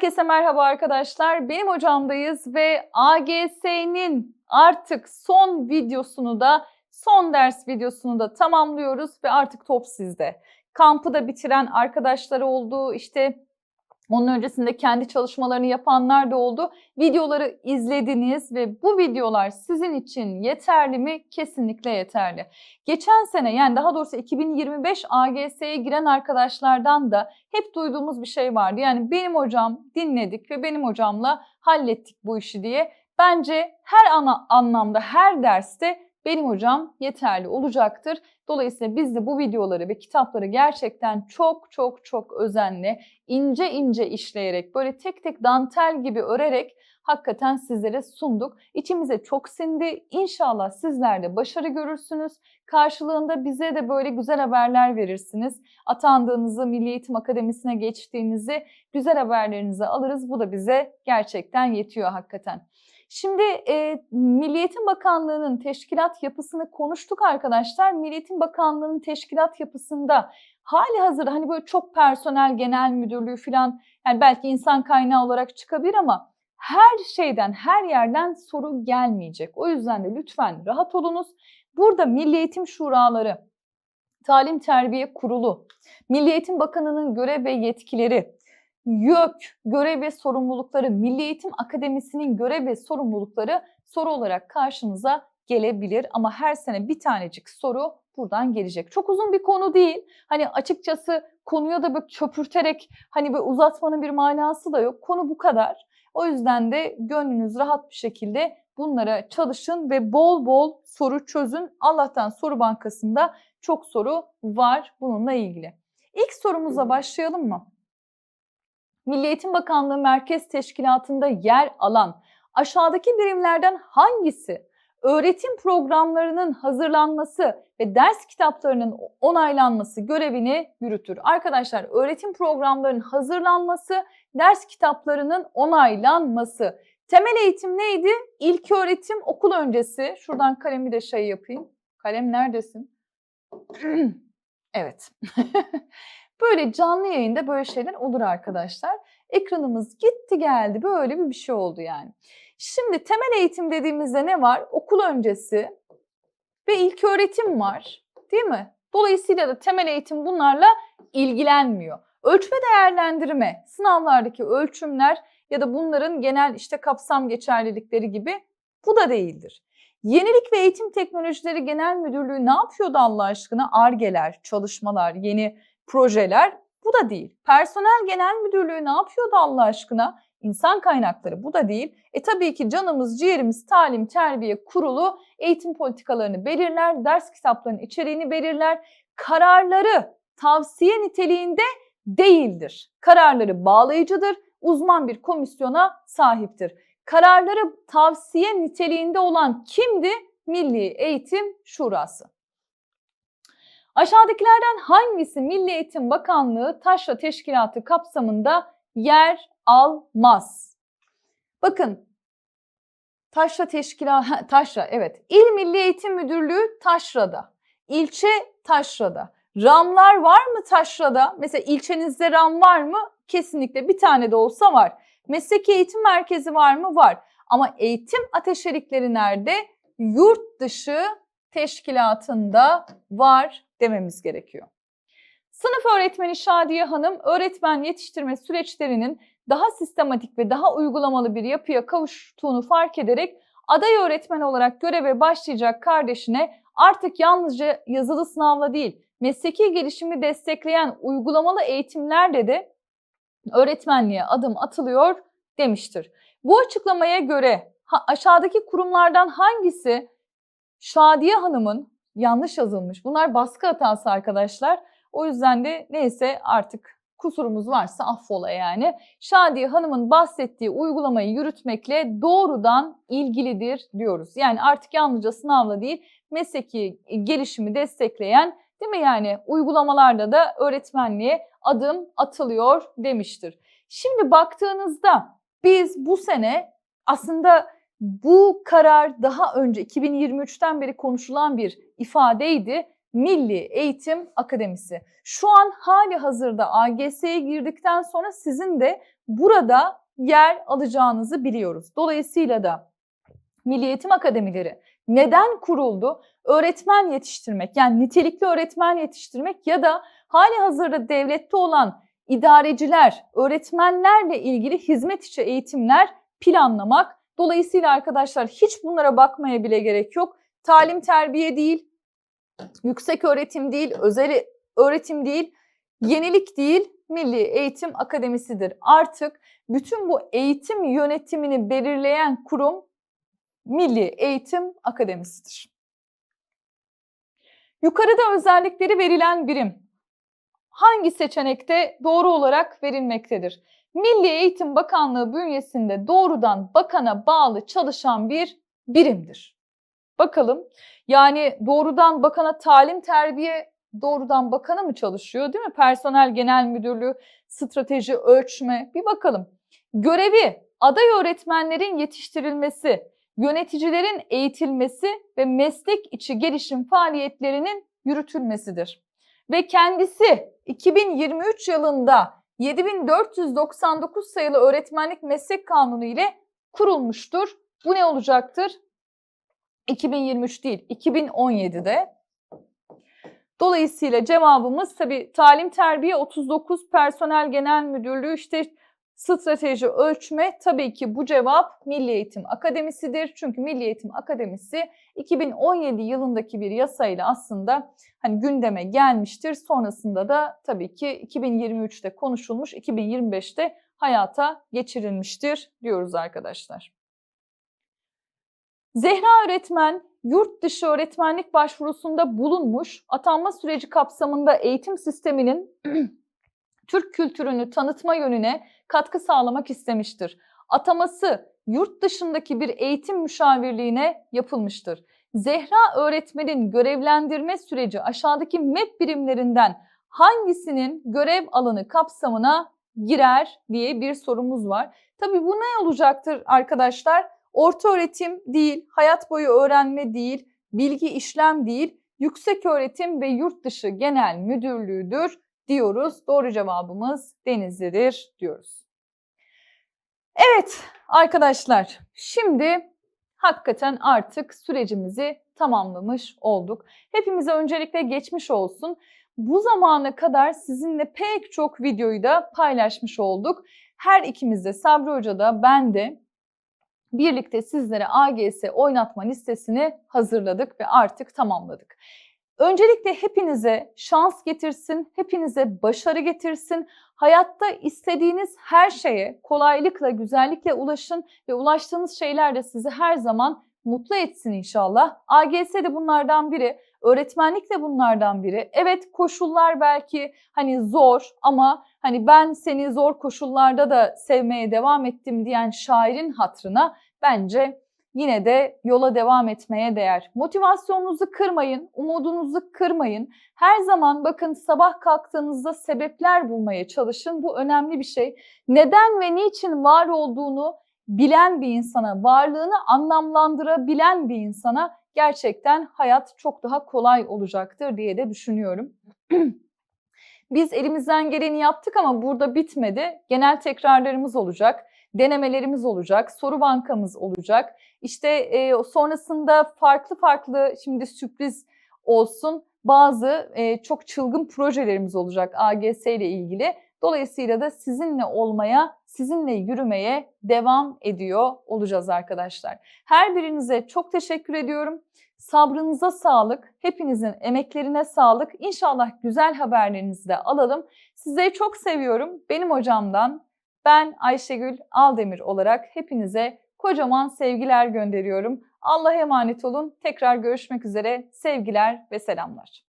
Herkese merhaba arkadaşlar. Benim hocamdayız ve AGS'nin artık son videosunu da son ders videosunu da tamamlıyoruz ve artık top sizde. Kampı da bitiren arkadaşlar oldu. İşte onun öncesinde kendi çalışmalarını yapanlar da oldu. Videoları izlediniz ve bu videolar sizin için yeterli mi? Kesinlikle yeterli. Geçen sene yani daha doğrusu 2025 AGS'ye giren arkadaşlardan da hep duyduğumuz bir şey vardı. Yani benim hocam dinledik ve benim hocamla hallettik bu işi diye. Bence her ana, anlamda her derste benim hocam yeterli olacaktır. Dolayısıyla biz de bu videoları ve kitapları gerçekten çok çok çok özenle, ince ince işleyerek, böyle tek tek dantel gibi örerek hakikaten sizlere sunduk. İçimize çok sindi. İnşallah sizler de başarı görürsünüz. Karşılığında bize de böyle güzel haberler verirsiniz. Atandığınızı, Milli Eğitim Akademisi'ne geçtiğinizi, güzel haberlerinizi alırız. Bu da bize gerçekten yetiyor hakikaten. Şimdi e, Milli Eğitim Bakanlığı'nın teşkilat yapısını konuştuk arkadaşlar. Milli Eğitim Bakanlığı'nın teşkilat yapısında hali hazırda hani böyle çok personel genel müdürlüğü falan yani belki insan kaynağı olarak çıkabilir ama her şeyden her yerden soru gelmeyecek. O yüzden de lütfen rahat olunuz. Burada Milli Eğitim Şuraları, Talim Terbiye Kurulu, Milli Eğitim Bakanı'nın görev ve yetkileri, YÖK görev ve sorumlulukları, Milli Eğitim Akademisi'nin görev ve sorumlulukları soru olarak karşınıza gelebilir. Ama her sene bir tanecik soru buradan gelecek. Çok uzun bir konu değil. Hani açıkçası konuya da böyle köpürterek hani böyle uzatmanın bir manası da yok. Konu bu kadar. O yüzden de gönlünüz rahat bir şekilde bunlara çalışın ve bol bol soru çözün. Allah'tan soru bankasında çok soru var bununla ilgili. İlk sorumuza başlayalım mı? Milli Eğitim Bakanlığı Merkez Teşkilatı'nda yer alan aşağıdaki birimlerden hangisi öğretim programlarının hazırlanması ve ders kitaplarının onaylanması görevini yürütür. Arkadaşlar öğretim programlarının hazırlanması, ders kitaplarının onaylanması. Temel eğitim neydi? İlk öğretim okul öncesi. Şuradan kalemi de şey yapayım. Kalem neredesin? evet. Böyle canlı yayında böyle şeyler olur arkadaşlar. Ekranımız gitti geldi böyle bir bir şey oldu yani. Şimdi temel eğitim dediğimizde ne var? Okul öncesi ve ilk öğretim var değil mi? Dolayısıyla da temel eğitim bunlarla ilgilenmiyor. Ölçme değerlendirme, sınavlardaki ölçümler ya da bunların genel işte kapsam geçerlilikleri gibi bu da değildir. Yenilik ve Eğitim Teknolojileri Genel Müdürlüğü ne yapıyordu Allah aşkına? Argeler, çalışmalar, yeni projeler bu da değil. Personel Genel Müdürlüğü ne yapıyordu Allah aşkına? İnsan kaynakları bu da değil. E tabii ki canımız, ciğerimiz, talim, terbiye kurulu eğitim politikalarını belirler, ders kitaplarının içeriğini belirler. Kararları tavsiye niteliğinde değildir. Kararları bağlayıcıdır, uzman bir komisyona sahiptir. Kararları tavsiye niteliğinde olan kimdi? Milli Eğitim Şurası. Aşağıdakilerden hangisi Milli Eğitim Bakanlığı Taşra Teşkilatı kapsamında yer almaz? Bakın Taşra Teşkilatı, Taşra evet. İl Milli Eğitim Müdürlüğü Taşra'da. İlçe Taşra'da. RAM'lar var mı Taşra'da? Mesela ilçenizde RAM var mı? Kesinlikle bir tane de olsa var. Mesleki eğitim merkezi var mı? Var. Ama eğitim ateşelikleri nerede? Yurt dışı teşkilatında var dememiz gerekiyor. Sınıf öğretmeni Şadiye Hanım öğretmen yetiştirme süreçlerinin daha sistematik ve daha uygulamalı bir yapıya kavuştuğunu fark ederek aday öğretmen olarak göreve başlayacak kardeşine artık yalnızca yazılı sınavla değil, mesleki gelişimi destekleyen uygulamalı eğitimlerle de öğretmenliğe adım atılıyor demiştir. Bu açıklamaya göre aşağıdaki kurumlardan hangisi Şadiye Hanım'ın yanlış yazılmış. Bunlar baskı hatası arkadaşlar. O yüzden de neyse artık kusurumuz varsa affola yani. Şadiye Hanım'ın bahsettiği uygulamayı yürütmekle doğrudan ilgilidir diyoruz. Yani artık yalnızca sınavla değil mesleki gelişimi destekleyen değil mi yani uygulamalarda da öğretmenliğe adım atılıyor demiştir. Şimdi baktığınızda biz bu sene aslında bu karar daha önce 2023'ten beri konuşulan bir ifadeydi. Milli Eğitim Akademisi. Şu an hali hazırda AGS'ye girdikten sonra sizin de burada yer alacağınızı biliyoruz. Dolayısıyla da Milli Eğitim Akademileri neden kuruldu? Öğretmen yetiştirmek yani nitelikli öğretmen yetiştirmek ya da hali hazırda devlette olan idareciler, öğretmenlerle ilgili hizmet içi eğitimler planlamak. Dolayısıyla arkadaşlar hiç bunlara bakmaya bile gerek yok. Talim terbiye değil, yüksek öğretim değil, özel öğretim değil, yenilik değil, Milli Eğitim Akademisi'dir. Artık bütün bu eğitim yönetimini belirleyen kurum Milli Eğitim Akademisi'dir. Yukarıda özellikleri verilen birim hangi seçenekte doğru olarak verilmektedir? Milli Eğitim Bakanlığı bünyesinde doğrudan bakana bağlı çalışan bir birimdir. Bakalım yani doğrudan bakana talim terbiye doğrudan bakana mı çalışıyor değil mi? Personel Genel Müdürlüğü, strateji, ölçme bir bakalım. Görevi aday öğretmenlerin yetiştirilmesi, yöneticilerin eğitilmesi ve meslek içi gelişim faaliyetlerinin yürütülmesidir. Ve kendisi 2023 yılında 7499 sayılı öğretmenlik meslek kanunu ile kurulmuştur. Bu ne olacaktır? 2023 değil, 2017'de. Dolayısıyla cevabımız tabii talim terbiye 39 personel genel müdürlüğü işte strateji ölçme tabii ki bu cevap Milli Eğitim Akademisi'dir. Çünkü Milli Eğitim Akademisi 2017 yılındaki bir yasayla aslında hani gündeme gelmiştir. Sonrasında da tabii ki 2023'te konuşulmuş, 2025'te hayata geçirilmiştir diyoruz arkadaşlar. Zehra öğretmen yurt dışı öğretmenlik başvurusunda bulunmuş, atanma süreci kapsamında eğitim sisteminin Türk kültürünü tanıtma yönüne katkı sağlamak istemiştir. Ataması yurt dışındaki bir eğitim müşavirliğine yapılmıştır. Zehra öğretmenin görevlendirme süreci aşağıdaki MEP birimlerinden hangisinin görev alanı kapsamına girer diye bir sorumuz var. Tabii bu ne olacaktır arkadaşlar? Orta öğretim değil, hayat boyu öğrenme değil, bilgi işlem değil, yüksek öğretim ve yurt dışı genel müdürlüğüdür diyoruz. Doğru cevabımız Denizli'dir diyoruz. Evet arkadaşlar şimdi hakikaten artık sürecimizi tamamlamış olduk. Hepimize öncelikle geçmiş olsun. Bu zamana kadar sizinle pek çok videoyu da paylaşmış olduk. Her ikimiz de Sabri Hoca da ben de birlikte sizlere AGS oynatma listesini hazırladık ve artık tamamladık. Öncelikle hepinize şans getirsin, hepinize başarı getirsin. Hayatta istediğiniz her şeye kolaylıkla, güzellikle ulaşın ve ulaştığınız şeyler de sizi her zaman mutlu etsin inşallah. AGS de bunlardan biri, öğretmenlik de bunlardan biri. Evet koşullar belki hani zor ama hani ben seni zor koşullarda da sevmeye devam ettim diyen şairin hatrına bence yine de yola devam etmeye değer. Motivasyonunuzu kırmayın, umudunuzu kırmayın. Her zaman bakın sabah kalktığınızda sebepler bulmaya çalışın. Bu önemli bir şey. Neden ve niçin var olduğunu bilen bir insana, varlığını anlamlandırabilen bir insana gerçekten hayat çok daha kolay olacaktır diye de düşünüyorum. Biz elimizden geleni yaptık ama burada bitmedi. Genel tekrarlarımız olacak, denemelerimiz olacak, soru bankamız olacak. İşte e, sonrasında farklı farklı şimdi sürpriz olsun bazı e, çok çılgın projelerimiz olacak AGS ile ilgili. Dolayısıyla da sizinle olmaya, sizinle yürümeye devam ediyor olacağız arkadaşlar. Her birinize çok teşekkür ediyorum. Sabrınıza sağlık, hepinizin emeklerine sağlık. İnşallah güzel haberlerinizi de alalım. Sizleri çok seviyorum. Benim hocamdan ben Ayşegül Aldemir olarak hepinize kocaman sevgiler gönderiyorum. Allah'a emanet olun. Tekrar görüşmek üzere. Sevgiler ve selamlar.